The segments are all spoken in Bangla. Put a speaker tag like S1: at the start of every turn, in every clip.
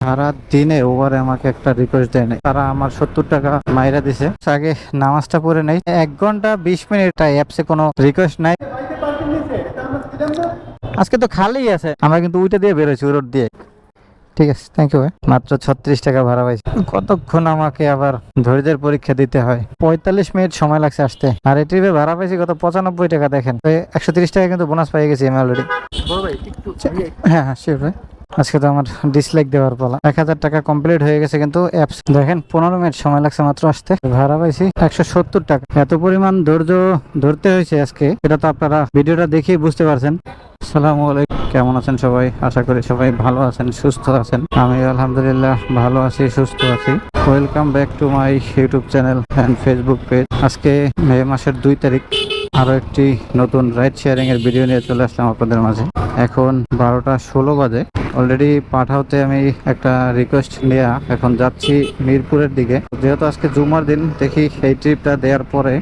S1: সারা দিনে ওভারে আমাকে একটা রিকোয়েস্ট দেয় নাই। তারা আমার সত্তর টাকা মাইরা দিছে। আগে নামাজটা পড়ে নেই। এক ঘণ্টা বিশ মিনিট অ্যাপসে কোনো রিকোয়েস্ট নাই। আজকে তো খালি আছে। আমরা কিন্তু উইটা দিয়ে বেরোছি রোড দিয়ে। ঠিক আছে থ্যাংক ইউ মাত্র ছত্রিশ টাকা ভাড়া পাইছি। কতক্ষণ আমাকে আবার ধৈর্যের পরীক্ষা দিতে হয়? পঁয়তাল্লিশ মিনিট সময় লাগছে আসতে। আর এই ট্রিপে ভাড়া পাইছি কত? পঁচানব্বই টাকা দেখেন। একশো তিরিশ টাকা কিন্তু বোনাস পাই গেছি আমি অলরেডি হ্যাঁ হ্যাঁ শিওর ভাই। আজকে তো আমার ডিসলাইক দেওয়ার পালা। এক হাজার টাকা কমপ্লিট হয়ে গেছে কিন্তু অ্যাপস দেখেন, পনেরো মিনিট সময় লাগছে মাত্র আসতে। ভাড়া পাইছি একশো সত্তর টাকা। এত পরিমাণ ধৈর্য ধরতে হয়েছে আজকে। এটা তো আপনারা ভিডিওটা দেখেই বুঝতে পারছেন। সালামু আলাইকুম। কেমন আছেন সবাই? আশা করি সবাই ভালো আছেন, সুস্থ আছেন। আমি আলহামদুলিল্লাহ ভালো আছি, সুস্থ আছি। Welcome back to my YouTube channel and Facebook page আজকে মে মাসের দুই তারিখ। আরও একটি নতুন রাইড শেয়ারিং এর ভিডিও নিয়ে চলে আসলাম আপনাদের মাঝে। এখন বারোটা ষোলো বাজে। অলরেডি পাঠাওতে আমি একটা রিকোয়েস্ট নিয়ে এখন যাচ্ছি মিরপুরের দিকে। যেহেতু আজকে জুমার দিন, দেখি এই ট্রিপটা দেওয়ার পরে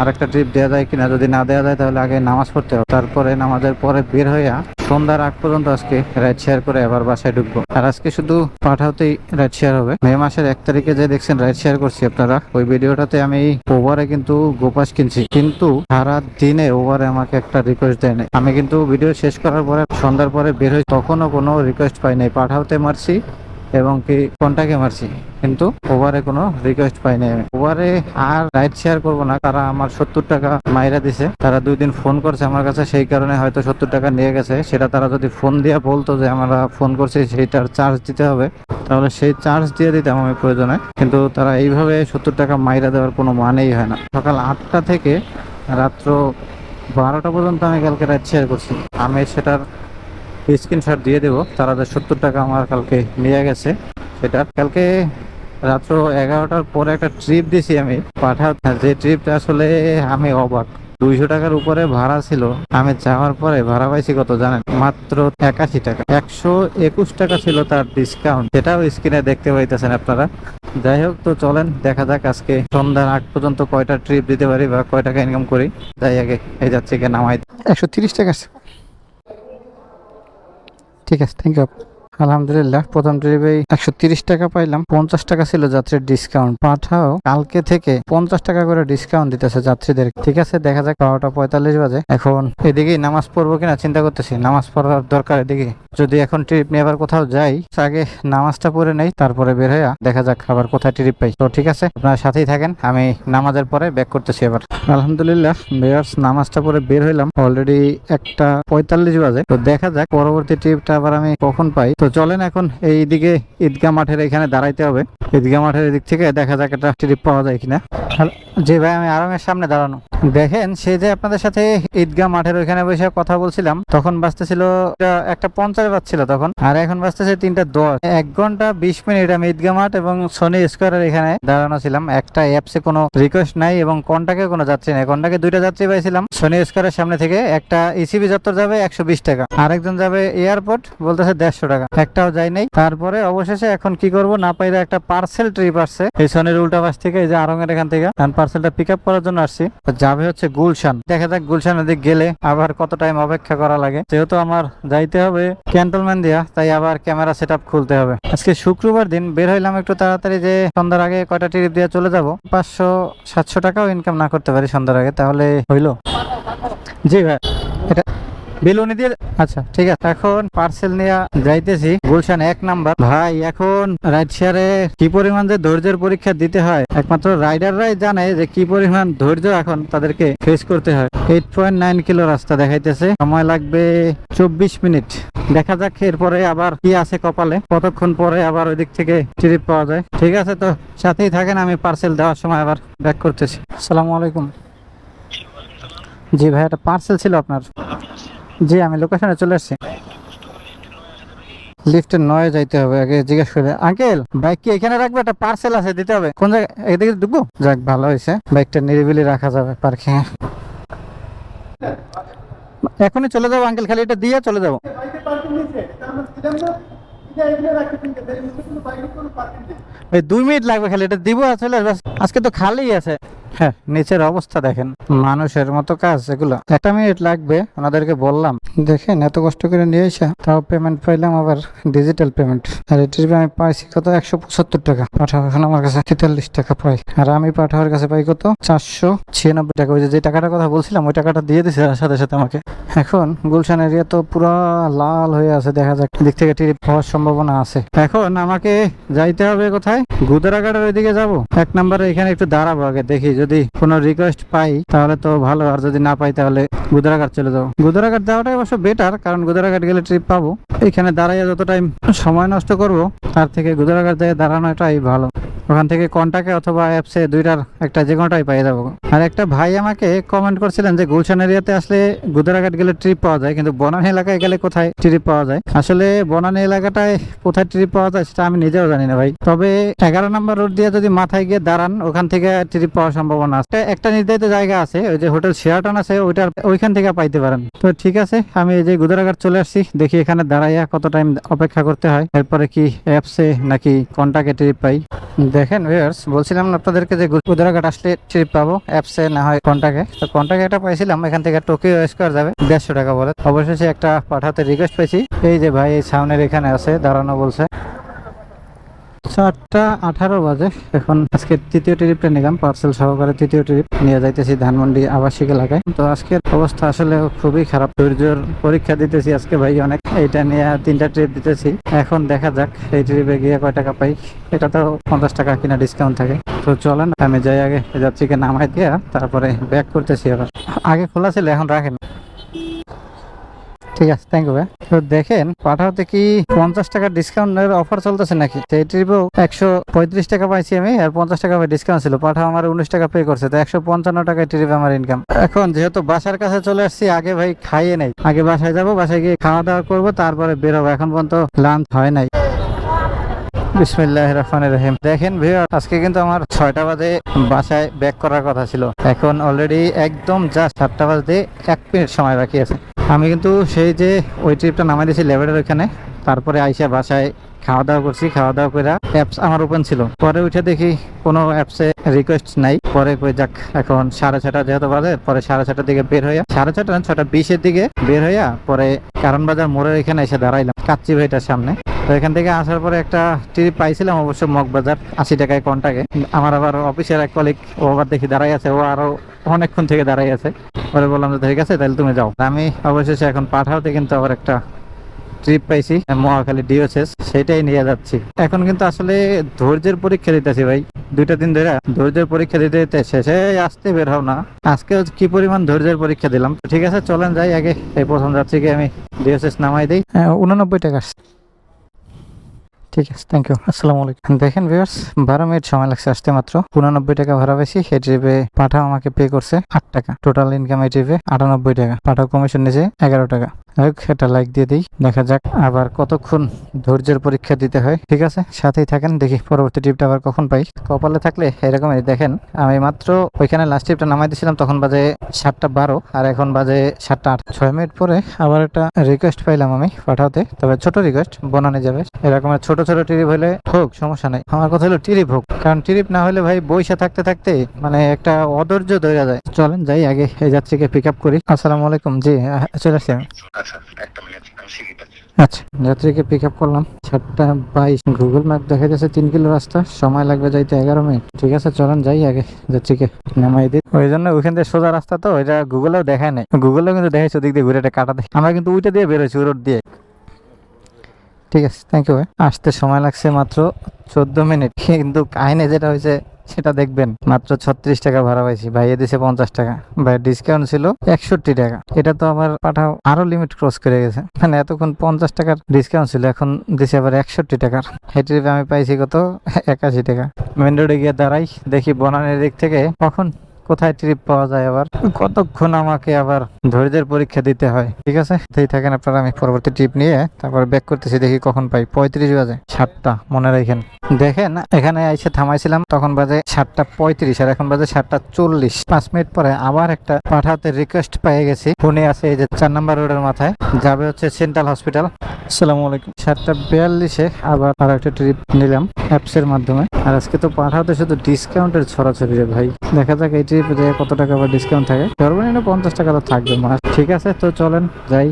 S1: আর একটা ট্রিপ দেওয়া যায় কিনা। যদি না দেওয়া যায়, তাহলে আগে নামাজ পড়তে হবে। তারপরে নামাজের পরে বের হইয়া সন্ধ্যার আগ পর্যন্ত আজকে রাইড শেয়ার করে আবার বাসায় ঢুকবো। আর আজকে শুধু পাঠাওতেই রাইড শেয়ার হবে। মে মাসের এক তারিখে যে দেখছেন রাইড শেয়ার করছি আপনারা, ওই ভিডিওটাতে আমি ওভারে কিন্তু গোপাস কিনছি। কিন্তু সারা দিনে ওভারে আমাকে একটা রিকোয়েস্ট দেয় নাই। আমি কিন্তু ভিডিও শেষ করার পরে, সন্ধ্যার পরে বের হই, তখনও কোনো রিকোয়েস্ট পাই নাই। পাঠাওতে মারছি এবং কি কন্টাকে মারছি, কিন্তু ওভারে কোনো রিকোয়েস্ট পাই নাই ওভারে আর রাইড শেয়ার করব না, তারা আমার সত্তর টাকা মাইরা দিছে। তারা দুই দিন ফোন করছে আমার কাছে, সেই কারণে হয়তো সত্তর টাকা নিয়ে গেছে। সেটা তারা যদি ফোন দিয়ে বলতো যে আমরা ফোন করছি, সেইটার চার্জ দিতে হবে, তাহলে সেই চার্জ দিয়ে দিতাম আমি প্রয়োজনে। কিন্তু তারা এইভাবে সত্তর টাকা মাইরা দেওয়ার কোনো মানেই হয় না। সকাল আটটা থেকে রাত্র বারোটা পর্যন্ত আমি কালকে রাত শেয়ার করছি। আমি সেটার স্ক্রিনশট দিয়ে দেবো। তার সত্তর টাকা আমার কালকে নিয়ে গেছে সেটা। কালকে রাত্র এগারোটার পরে একটা ট্রিপ দিছি আমি। পাঠা যে ট্রিপটা আসলে আমি অবাক। দুইশো টাকার উপরে ভাড়া ছিল। আমি যাওয়ার পরে ভাড়া পাইছি কত জানেন? মাত্র একাশি টাকা। একশো একুশ টাকা ছিল তার ডিসকাউন্ট সেটাও স্ক্রিনে দেখতে পাইতেছেন আপনারা। যাই হোক, তো চলেন, দেখা যাক আজকে সন্ধ্যার আগ পর্যন্ত কয়টা ট্রিপ দিতে পারি বা কয় টাকা ইনকাম করি। যাই আগে, এই যাচ্ছে কে নামাই। একশো তিরিশ টাকা ঠিক আছে থ্যাংক ইউ আলহামদুলিল্লাহ, প্রথম ট্রিপে একশো টাকা পাইলাম, পঞ্চাশ টাকা ছিল যাত্রীর ডিসকাউন্ট পাঠাও, কালকে থেকে পঞ্চাশ টাকা করে ডিসকাউন্ট দিতেছে যাত্রীদের। ঠিক আছে, দেখা যাক বারোটা পঁয়তাল্লিশ বাজে। এখন এদিকেই নামাজ পড়ব কিনা চিন্তা করতেছি। নামাজ পড়ার দরকার এদিকে যদি এখন ট্রিপ নিয়ে আবার কোথাও যাই আগে নামাজটা পড়ে নেই, তারপরে বের হইয়া দেখা যাক আবার কোথায় ট্রিপ পাই। তো ঠিক আছে, আপনার সাথেই থাকেন, আমি নামাজের পরে ব্যাক করতেছি এবার। আলহামদুলিল্লাহ বেয়ার্স নামাজটা পরে বের হইলাম। অলরেডি একটা পঁয়তাল্লিশ বাজে। তো দেখা যাক, পরবর্তী ট্রিপটা আবার আমি কখন পাই। তো চলেন এখন এই দিকে ঈদগা মাঠের এখানে দাঁড়াইতে হবে। ঈদগা মাঠের দিক থেকে দেখা যাক একটা ট্রিপ পাওয়া যায় কিনা। যে ভাই আমি আরামের সামনে দাঁড়ানো। দেখেন, সে যে আপনাদের সাথে ঈদগাহ মাঠের ওইখানে বসে কথা বলছিলাম, তখন বাজতেছিল একটা- পঞ্চাশ বাজছিল তখন, আর এখন বাজতেছে তিনটা দশ। এক ঘণ্টা বিশ মিনিট আমি ঈদগাহ মাঠ এবং সনি স্কোয়ারের এখানে দাঁড়ানো ছিলাম। একটা অ্যাপসে কোনো রিকোয়েস্ট নাই এবং কন্টাকে কোনো যাত্রী নাই। কন্টাকে দুইটা যাত্রী পাইছিলাম। সনি স্কোয়ারের সামনে থেকে একটা ইসিবি চত্বর যাবে একশো বিশ টাকা। আরেকজন যাবে এয়ারপোর্ট বলতেছে দেড়শো টাকা। একটাও যায় নাই। তারপরে অবশেষে এখন কি করব না পাইলে একটা পার্সেল ট্রিপ আসছে। এই সনির উল্টা পাশ থেকে, এই যে আরঙের এখান থেকে পার্সেলটা পিক আপ করার জন্য আসছি। তো যাবে হচ্ছে গুলশান। দেখা যাক গুলশান ওদিক গেলে আবার কত টাইম অপেক্ষা করা লাগে। যেহেতু আমার যাইতে হবে ক্যান্টনমেন্ট দিয়া, তাই আবার ক্যামেরা সেট খুলতে হবে। আজকে শুক্রবার দিন, বের হইলাম একটু তাড়াতাড়ি যে সন্ধ্যার আগে কয়টা ট্রিপ দিয়ে চলে যাব। পাঁচশো সাতশো টাকাও ইনকাম না করতে পারি সন্ধ্যার আগে, তাহলে হইল। জি ভাই। বেলুনি দিয়ে আচ্ছা ঠিক আছে। এখন পার্সেল নিয়ে যাইতেছি। গুলশান এক নাম্বার। ভাই, এখন রাইড শেয়ারে কি পরিমাণ যে ধৈর্যের পরীক্ষা দিতে হয়? একমাত্র রাইডাররাই জানে যে কি পরিমাণ ধৈর্য এখন তাদেরকে ফেস করতে হয়। এইট পয়েন্ট নাইন কিলো রাস্তা দেখাইতেছে। সময় লাগবে চব্বিশ মিনিট। দেখা যাক এরপরে আবার কি আছে কপালে। কতক্ষণ পরে আবার ওই দিক থেকে ট্রিপ পাওয়া যায়। ঠিক আছে তো, সাথেই থাকেন। আমি পার্সেল দেওয়ার সময় আবার ব্যাক করতেছি। আসসালামু আলাইকুম। জি ভাই, একটা পার্সেল ছিল আপনার। জি, আমি লোকেশনে চলে এসেছি লিফটের নয়ে যাইতে হবে, আগে জিজ্ঞেস করে। আঙ্কেল বাইক কি এখানে রাখবে? একটা পার্সেল আছে, দিতে হবে। কোন জায়গায় এদিকে ঢুকবো? যাক, ভালো হয়েছে। বাইকটা নিরিবিলি রাখা যাবে পার্কিং এখনই চলে যাব, আঙ্কেল, খালি এটা দিয়ে চলে যাব। দুই মিনিট লাগবে খালি, এটা দিব আসলে আজকে তো খালি আছে। হ্যাঁ নিচের অবস্থা দেখেন। মানুষের মতো কাজ এগুলো। একটা মিনিট লাগবে, ওনাদেরকে বললাম, দেখেন, এত কষ্ট করে নিয়ে এসে তাও পেমেন্ট পাইলাম আবার ডিজিটাল পেমেন্ট আর এটির আমি পাইছি কত? একশো পঁচাত্তর টাকা। পাঠাও এখন আমার কাছে তেতাল্লিশ টাকা পাই। আর আমি পাঠাওয়ার কাছে পাই কত? চারশো ছিয়ানব্বই টাকা। ওই যে টাকাটার কথা বলছিলাম, ওই টাকাটা দিয়ে দিছে সাথে সাথে আমাকে। এখন গুলশান এরিয়া তো পুরো লাল হয়ে আছে, দেখা যাক। দিক থেকে টিরিপ হওয়ার সম্ভাবনা আছে। এখন আমাকে যাইতে হবে কোথায়? গুদারাঘাটের ওইদিকে যাব। এক নম্বরে এখানে একটু দাঁড়াবো আগে, দেখি যদি কোনো রিকোয়েস্ট পাই, তাহলে তো ভালো। আর যদি না পাই, তাহলে গুদারাঘাট চলে যাব গুদারাঘাট যাওয়াটাই অবশ্য বেটার কারণ গুদারাঘাট গেলে ট্রিপ পাবো। এখানে দাঁড়াইয়া যত টাইম সময় নষ্ট করব, তার থেকে গুদারাঘাট যায় দাঁড়ানোটাই ভালো। ওখান থেকে কন্টাক্টে অথবা অ্যাপসে দুইটার একটা যে কোনোটাই পেয়ে যাব। আর একটা ভাই আমাকে কমেন্ট করছিলেন যে, গুলশান এরিয়াতে আসলে গুদারাঘাট গেলে ট্রিপ পাওয়া যায়, কিন্তু বনানী এলাকায় গেলে কোথায় ট্রিপ পাওয়া যায়? আসলে বনানী এলাকাটায় কোথায় ট্রিপ পাওয়া যায়, সেটা আমি নিজেও জানি না ভাই। তবে এগারো নম্বর রোড দিয়ে যদি মাথায় গিয়ে দাঁড়ান, ওখান থেকে ট্রিপ পাওয়ার সম্ভাবনা আছে। একটা নির্ধারিত জায়গা আছে, ওই যে হোটেল শেয়ারটন আছে, ওইটার ওইখান থেকে পাইতে পারেন। তো ঠিক আছে, আমি এই যে গুদারাঘাট চলে আসছি, দেখি এখানে দাঁড়াইয়া কত টাইম অপেক্ষা করতে হয়। এরপরে কি অ্যাপসে নাকি কন্টাক্টে ট্রিপ পাই। দেখেন ভিউয়ার্স বলছিলাম আপনাদেরকে যে গুদারাঘাট আসলে ট্রিপ পাবো অ্যাপসে না হয় কন্টাক্টে তো কন্টাক্টে একটা পাইছিলাম, এখান থেকে টোকিও স্কোয়ার যাবে, দেড়শো টাকা বলে। অবশেষে একটা পাঠাতে রিকোয়েস্ট পেয়েছি। এই যে ভাই, এই সামনের এখানে আছে, দাঁড়ানো বলছে। চারটা আঠারো বাজে। এখন আজকে তৃতীয় ট্রিপটা নিলাম পার্সেল সহকারে তৃতীয় ট্রিপ নিয়ে যাইতেছি ধানমন্ডি আবাসিক এলাকায়। তো আজকের অবস্থা আসলে খুবই খারাপ। ধৈর্যর পরীক্ষা দিতেছি আজকে ভাই অনেক। এইটা নিয়ে তিনটা ট্রিপ দিতেছি। এখন দেখা যাক, এই ট্রিপে গিয়ে কয় টাকা পাই। এটা তো পঞ্চাশ টাকা কিনা ডিসকাউন্ট থাকে। তো চলেন, আমি যাই আগে যাত্রীকে নামাই দিয়া, তারপরে ব্যাক করতেছি আবার। আগে খোলা ছিল, এখন রাখেন। ঠিক আছে থ্যাংক ইউ ভাই। তো দেখেন, পাঠাওতে কি পঞ্চাশ টাকা ডিসকাউন্টের অফার চলতেছে নাকি? এই একশো পঁয়ত্রিশ টাকা পাইছি আমি, আর পঞ্চাশ টাকা ডিসকাউন্ট ছিল। পাঠাও, আমার উনিশ টাকা পে করছে, তো একশো পঞ্চান্ন টাকায় ট্রিপে আমার ইনকাম এখন যেহেতু বাসার কাছে চলে আসছি, আগে ভাই খাইয়ে নেই। আগে বাসায় যাব, বাসায় গিয়ে খাওয়া দাওয়া করব, তারপরে বেরোবো। এখন পর্যন্ত লাঞ্চ হয় নাই। বিসমিল্লাহ রহমান রহিম। দেখেন ভিউয়ার আজকে কিন্তু আমার ছয়টা বাজে বাসায় ব্যাক করার কথা ছিল। এখন অলরেডি একদম জাস্ট সাতটা বাজতে এক মিনিট সময় বাকি আছে। আমি কিন্তু সেই যে ওই ট্রিপটা নামাই দিয়েছি লেবারের ওইখানে। তারপরে আইসা বাসায় খাওয়া দাওয়া করছি খাওয়া দাওয়া করে অ্যাপস আমার ওপেন ছিল। পরে উঠে দেখি কোনো অ্যাপসে রিকোয়েস্ট নাই। পরে কই যাক, এখন সাড়ে ছটা যেহেতু বাজে, পরে সাড়ে ছটার দিকে বের হইয়া সাড়ে ছটা ছটা বিশের দিকে বের হইয়া পরে কারণ বাজার মোড়ের এখানে এসে দাঁড়াইলাম, কাচ্চি ভাইটার সামনে। তো এখান থেকে আসার পরে একটা ট্রিপ পাইছিলাম অবশ্য মগবাজার আশি টাকায় কন্টাকে আমার আবার অফিসের এক কলিগ ও আবার দেখি দাঁড়াই আছে ও আরও অনেকক্ষণ থেকে দাঁড়াই আছে। পরে বললাম যে ঠিক আছে তাহলে তুমি যাও। আমি অবশেষে এখন পাঠাওতে কিন্তু আবার একটা ট্রিপ পাইছি মহাখালী ডিওসেস সেটাই নিয়ে যাচ্ছি। এখন কিন্তু আসলে ধৈর্যের পরীক্ষা দিতেছি ভাই। দুইটা দিন ধরে ধৈর্যের পরীক্ষা দিতে দিতে শেষে আসতে বের হও না। আজকে কি পরিমাণ ধৈর্যের পরীক্ষা দিলাম? ঠিক আছে চলেন যাই আগে। এই প্রথম যাত্রীকে আমি ডিওসেস নামাই দিই। হ্যাঁ, উননব্বই টাকা। ঠিক আছে থ্যাংক ইউ আসসালামু আলাইকুম। দেখেন ভিউয়ার্স বারো মিনিট সময় লাগছে আসতে মাত্র। উনানব্বই টাকা ভাড়া পেয়েছি এই ট্রিপে পাঠাও আমাকে পে করছে আট টাকা। টোটাল ইনকাম এই ট্রিপে আটানব্বই টাকা। পাঠাও কমিশন নিয়েছে এগারো টাকা। হোক এটা লাইক দিয়ে দিই। দেখা যাক আবার কতক্ষণ ধৈর্যের পরীক্ষা দিতে হয়। ঠিক আছে? সাথেই থাকেন, দেখি পরবর্তী ট্রিপটা আবার কখন পাই। কপালে থাকলে এরকমই, দেখেন, আমি মাত্র ওইখানে লাস্ট ট্রিপটা নামাই দিয়েছিলাম, তখন বাজে সাতটা বারো, আর এখন বাজে সাতটা আট। ছয় মিনিট পরে আবার একটা রিকোয়েস্ট পাইলাম আমি পাঠাতে। তবে ছোট রিকোয়েস্ট বনানে যাবে। এরকমের ছোট ছোট ট্রিপ হলে হোক, সমস্যা নাই। আমার কথা হলো ট্রিপ হোক। কারণ ট্রিপ না হলে ভাই বইসা থাকতে থাকতে মানে একটা অধৈর্য ধরে যায়। চলেন, যাই আগে এই যাত্রীকে পিক আপ করি। আসসালামু আলাইকুম। জি চলে আসছি
S2: আচ্ছা
S1: আচ্ছা যাত্রীকে পিক আপ করলাম। সাতটা বাইশ গুগল ম্যাপ দেখা যাচ্ছে তিন কিলো রাস্তা। সময় লাগবে যাইতে এগারো মিনিট। ঠিক আছে, চলেন, যাই আগে যাত্রীকে নামাই দিই। ওই জন্য ওইখান থেকে সোজা রাস্তা তো, ওইটা গুগলেও দেখায় নাই। গুগলেও কিন্তু দেখাইছে, ওদিক দিয়ে ঘুরে একটা কাটা দেয় আমরা কিন্তু ওইটা দিয়ে বেরোছি রোড দিয়ে। ঠিক আছে থ্যাংক ইউ আসতে সময় লাগছে মাত্র চোদ্দ মিনিট। কিন্তু কাহিনী যেটা হয়েছে সেটা দেখবেন। মাত্র ছত্রিশ টাকা ভাড়া পাইছি। ভাইয়ে দিছে পঞ্চাশ টাকা। ভাই ডিসকাউন্ট ছিল একষট্টি টাকা। এটা তো আবার পাঠাও আরও লিমিট ক্রস করে গেছে। মানে এতক্ষণ পঞ্চাশ টাকার ডিসকাউন্ট ছিল, এখন দিছে আবার একষট্টি টাকার। হেঁটে আমি পাইছি কত? একাশি টাকা। মেন রোডে গিয়ে দাঁড়াই, দেখি বনানের দিক থেকে কখন কোথায় ট্রিপ পাওয়া যায় আবার? কতক্ষণ আমাকে আবার ধৈর্যের পরীক্ষা দিতে হয়? ঠিক আছে? সেই থাকেন আপনারা আমি পরবর্তী ট্রিপ নিয়ে তারপর ব্যাক করতেছি দেখি কখন পাই। পঁয়ত্রিশ বাজে সাতটা মনে রাখেন। দেখেন এখানে এসে থামাইছিলাম তখন বাজে সাতটা পঁয়ত্রিশ আর এখন বাজে সাতটা চল্লিশ। পাঁচ মিনিট পরে আবার একটা পাঠাতে রিকোয়েস্ট পেয়ে গেছি। ফোনে আছে এই যে চার নাম্বার রোডের মাথায় যাবে হচ্ছে সেন্ট্রাল হসপিটাল আসসালামু আলাইকুম। সাতটা বিয়াল্লিশে আবার আর একটা ট্রিপ নিলাম অ্যাপসের মাধ্যমে। আর আজকে তো পাঠাতে শুধু ডিসকাউন্টের ছড়াছড়ি রে ভাই। দেখা যাক এই ট্রিপ যে কত টাকা আবার ডিসকাউন্ট থাকে? সর্বনিম্ন পঞ্চাশ টাকা তো থাকবে মাস ঠিক আছে, তো চলেন যাই।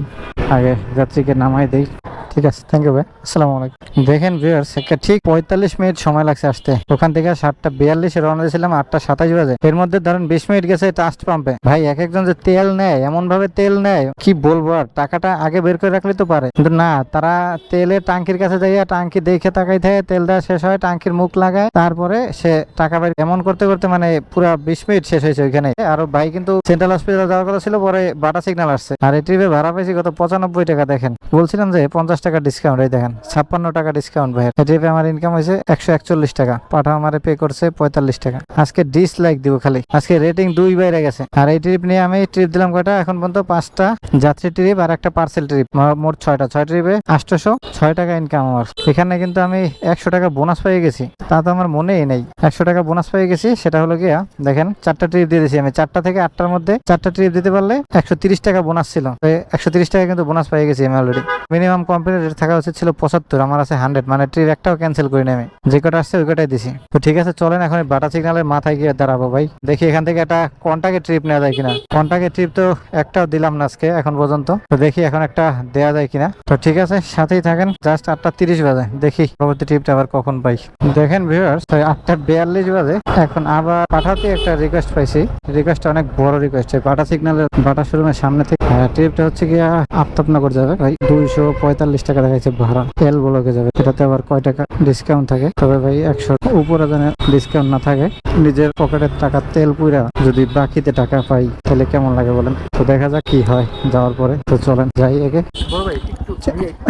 S1: আগে যাত্রীকে নামাই দেই। ঠিক আছে থ্যাংক ইউ ভাই। আসসালামু আলাইকুম। দেখেন ভিউয়ার্স একটা ঠিক পঁয়তাল্লিশ মিনিট সময় লাগছে আসতে। ওখান থেকে সাতটা বিয়াল্লিশে রওনা দিয়েছিলাম আটটা সাতাশ বাজে। এর মধ্যে ধরেন বিশ মিনিট গেছে টাস্ট পাম্পে। ভাই এক একজন যে তেল নেয় এমন ভাবে তেল নেয়, কি বলব আর? টাকাটা আগে বের করে রাখলে তো পারে। কিন্তু না, তারা তেলের টাঙ্কির কাছে যাইয়া টাঙ্কি দেখে তাকাই থাকে, তেল দেওয়া শেষ হয়, টাঙ্কির মুখ লাগায়। তারপরে সে টাকা বের এমন করতে করতে মানে পুরো বিশ মিনিট শেষ হয়েছে ওইখানে। আর ভাই কিন্তু সেন্ট্রাল হসপিটাল যাওয়ার কথা ছিল, পরে বাটা সিগন্যাল আসছে। আর এই ট্রিপে ভাড়া পাইছি কত পঁচানব্বই টাকা, দেখেন। বলছিলাম যে পঞ্চাশ টাকা ডিসকাউন্ট এই দেখেন, ছাপ্পান্ন টাকা ডিসকাউন্ট ভাই এই ট্রিপে আমার ইনকাম হয়েছে একশো একচল্লিশ টাকা। পাঠা আমারে পে করছে পঁয়তাল্লিশ টাকা। আজকে ডিসলাইক দিব খালি। আজকে রেটিং দুই বাইরে গেছে। আর এই ট্রিপ নিয়ে আমি ট্রিপ দিলাম কয়টা? এখন পর্যন্ত পাঁচটা যাত্রী ট্রিপ আর একটা পার্সেল ট্রিপ মোট ছয়টা। ছয় ট্রিপে আটশোশো ছয় টাকা ইনকাম আমার। এখানে কিন্তু আমি একশো টাকা বোনাস পেয়ে গেছি। তা তো আমার মনেই নেই। একশো টাকা বোনাস পেয়ে গেছি, সেটা হলো গিয়া, দেখেন, চারটা ট্রিপ দিয়ে দিয়েছি আমি। চারটা থেকে আটটার মধ্যে চারটা ট্রিপ দিতে পারলে একশো টাকা বোনাস ছিল। একশো তিরিশ টাকা কিন্তু বোনাস পেয়ে গেছি আমি অলরেডি মিনিমাম কোম্পানির রেট থাকা উচিত ছিল পঁচাত্তর, আমার আছে হান্ড্রেড মানে ট্রিপ একটাও ক্যান্সেল করি আমি। যে কটা আসছে ওই কটাই দিছি। তো ঠিক আছে, চলেন এখন বাটা সিগনালের মাথায় গিয়ে দাঁড়াবো ভাই। দেখি এখান থেকে একটা কন্টাকে ট্রিপ নেওয়া যায় কিনা। কন্টাকে ট্রিপ তো একটাও দিলাম না আজকে, এখন পর্যন্ত। তো দেখি এখন একটা দেওয়া যায় কিনা। তো ঠিক আছে, সাথেই থাকেন। জাস্ট আটটা তিরিশ বাজে। দেখি পরবর্তী ট্রিপটা আবার কখন পাই। দেখেন ভিউয়ার্স আটটা বিয়াল্লিশ বাজে। এখন আবার পাঠাতে একটা রিকোয়েস্ট পাইছি। রিকোয়েস্টটা অনেক বড় রিকোয়েস্ট বাটা সিগন্যালের বাটা শোরুমের সামনে থেকে ট্রিপটা হচ্ছে গিয়া আফতাবনগর যাবে। ভাই, দুইশো পঁয়তাল্লিশ টাকা দেখাইছে ভাড়া। তেল ব্লকে যাবে। এটাতে আবার কয় টাকা ডিসকাউন্ট থাকে? তবে ভাই, একশো উপরে যেন ডিসকাউন্ট না থাকে, নিজের পকেটের টাকা তেল পুরা যদি বাকিতে টাকা পাই, তাহলে কেমন লাগে বলেন? তো দেখা যাক কি হয়, যাওয়ার পরে। তো চলেন, যাই আগে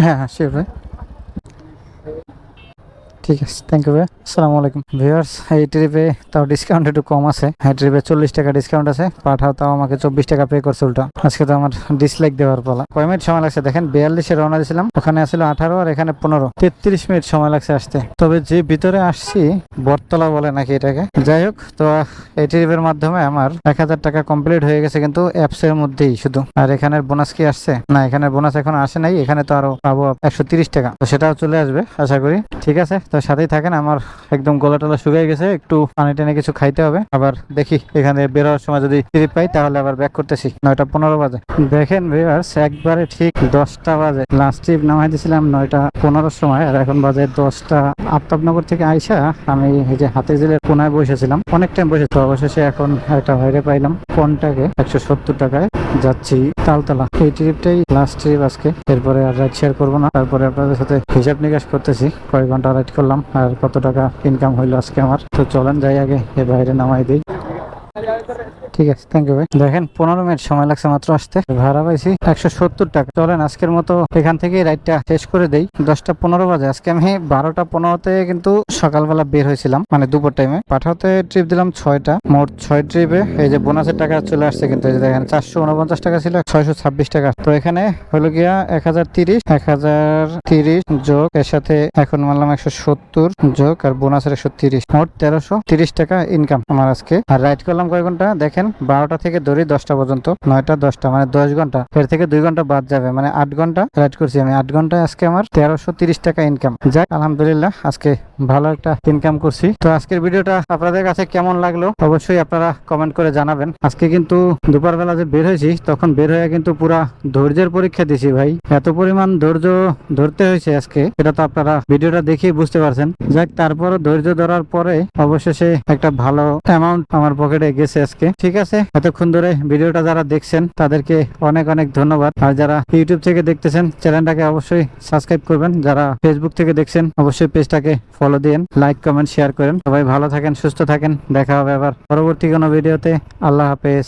S1: হ্যাঁ হ্যাঁ শিওর ভাই। ঠিক আছে থ্যাংক ইউ ভাই আসসালামু আলাইকুম। ভিউয়ার্স, এই ট্রিপে তাও ডিসকাউন্ট একটু কম আছে। এই ট্রিপে চল্লিশ টাকা ডিসকাউন্ট আছে। পাঠাও, তাও আমাকে চব্বিশ টাকা পে করছে উল্টা। আজকে তো আমার ডিসলাইক দেওয়ার পালা। কয় মিনিট সময় লাগছে? দেখেন, বিয়াল্লিশে রওনা দিয়েছিলাম। ওখানে আসলে আঠারো, আর এখানে পনেরো। তেত্রিশ মিনিট সময় লাগছে আসতে। তবে যে ভিতরে আসছি, বটতলা বলে নাকি এটাকে। যাই হোক, তো এই ট্রিপের মাধ্যমে আমার এক হাজার টাকা কমপ্লিট হয়ে গেছে কিন্তু অ্যাপস এর মধ্যেই শুধু। আর এখানের বোনাস কি আসছে? না এখানে বোনাস এখন আসে নাই। এখানে তো আরও পাবো একশো টাকা। তো সেটাও চলে আসবে, আশা করি। ঠিক আছে তো সাথেই থাকেন, আমার একদম গলা টলা শুকিয়ে গেছে, একটু পানি টেনে কিছু খাইতে হবে। আবার দেখি, এখানে বেরোয়ার সময় যদি ট্রিপ পাই, তাহলে আবার ব্যাক করতেছি। নয়টা পনেরো বাজে। দেখেন ভিউয়ার্স একবারে ঠিক দশটা বাজে। লাস্ট ট্রিপ নামাই দিয়েছিলাম নয়টা পনেরোর সময়, আর এখন বাজে দশটা। আফতাবনগর থেকে আইসা আমি এই যে হাতে জেলের কোনায় বসেছিলাম। অনেক টাইম বসে তো অবশেষে এখন একটা বাইরে পাইলাম কোনটাকে একশো সত্তর টাকায়। যাচ্ছি তালতলা। এই ট্রিপটাই লাস্ট ট্রিপ আজকে। এরপরে আর রাইড শেয়ার করব না। তারপরে আপনাদের সাথে হিসাব নিকাশ করতেছি। কয়েক ঘণ্টা রাইড করলাম আর কত টাকা ইনকাম হইল আজকে আমার। তো চলেন যাই আগে, এ বাইরে নামাই দিই। ঠিক আছে থ্যাংক ইউ ভাই। দেখেন, পনেরো মিনিট সময় লাগছে মাত্র আসতে। ভাড়া পাইছি একশো সত্তর টাকা। চলেন, আজকের মতো এখান থেকে রাইডটা শেষ করে দেই। দশটা পনেরো বাজে। আজকে আমি বারোটা পনেরোতে কিন্তু সকালবেলা বের হয়েছিলাম মানে দুপুর টাইমে পাঠাতে ট্রিপ দিলাম ছয়টা, মোট ছয় ট্রিপে এই যে বোনাসের টাকা চলে আসছে কিন্তু, এই যে দেখেন, চারশো উনপঞ্চাশ টাকা ছিল, ছয়শো ছাব্বিশ টাকা। তো এখানে হলো গিয়া এক হাজার তিরিশ এক হাজার তিরিশ যোগ, এর সাথে এখন মানলাম একশো সত্তর যোগ, আর বোনাসের একশো তিরিশ। মোট তেরোশো তিরিশ টাকা ইনকাম আমার আজকে। আর রাইড করলাম কয় ঘণ্টা? দেখেন, বারোটা থেকে ধরি দশটা পর্যন্ত, নয়টা, দশটা মানে দশ ঘণ্টা। এর থেকে দুই ঘণ্টা বাদ যাবে মানে আট ঘণ্টা। রাইড করছি আমি। আট ঘন্টায় আজকে আমার তেরোশো তিরিশ টাকা ইনকাম যাক, আলহামদুলিল্লাহ, আজকে ভালো একটা ইনকাম করছি। তো আজকের ভিডিওটা আপনাদের কাছে কেমন লাগল? অবশ্যই আপনারা কমেন্ট করে জানাবেন। আজকে কিন্তু দুপুরবেলা যে বের হয়েছি, তখন বের হয়ে কিন্তু পুরা ধৈর্যের পরীক্ষা দিছি ভাই। এত পরিমাণ ধৈর্য ধরতে হয়েছে আজকে, এটা তো আপনারা ভিডিওটা দেখেই বুঝতে পারছেন। যাক, তারপরও ধৈর্য ধরার পরে অবশেষে একটা ভালো অ্যামাউন্ট আমার পকেটে গেছে আজকে। ঠিক আছে, এতক্ষণ ধরে ভিডিওটা যারা দেখছেন, তাদেরকে অনেক অনেক ধন্যবাদ। আর যারা ইউটিউব থেকে দেখতেছেন, চ্যানেলটাকে অবশ্যই সাবস্ক্রাইব করবেন। যারা ফেসবুক থেকে দেখছেন, অবশ্যই পেজটাকে ফলো দিন লাইক কমেন্ট শেয়ার করেন। সবাই ভালো থাকেন, সুস্থ থাকেন। দেখা হবে আবার পরবর্তী কোনো ভিডিওতে আল্লাহ হাফেজ।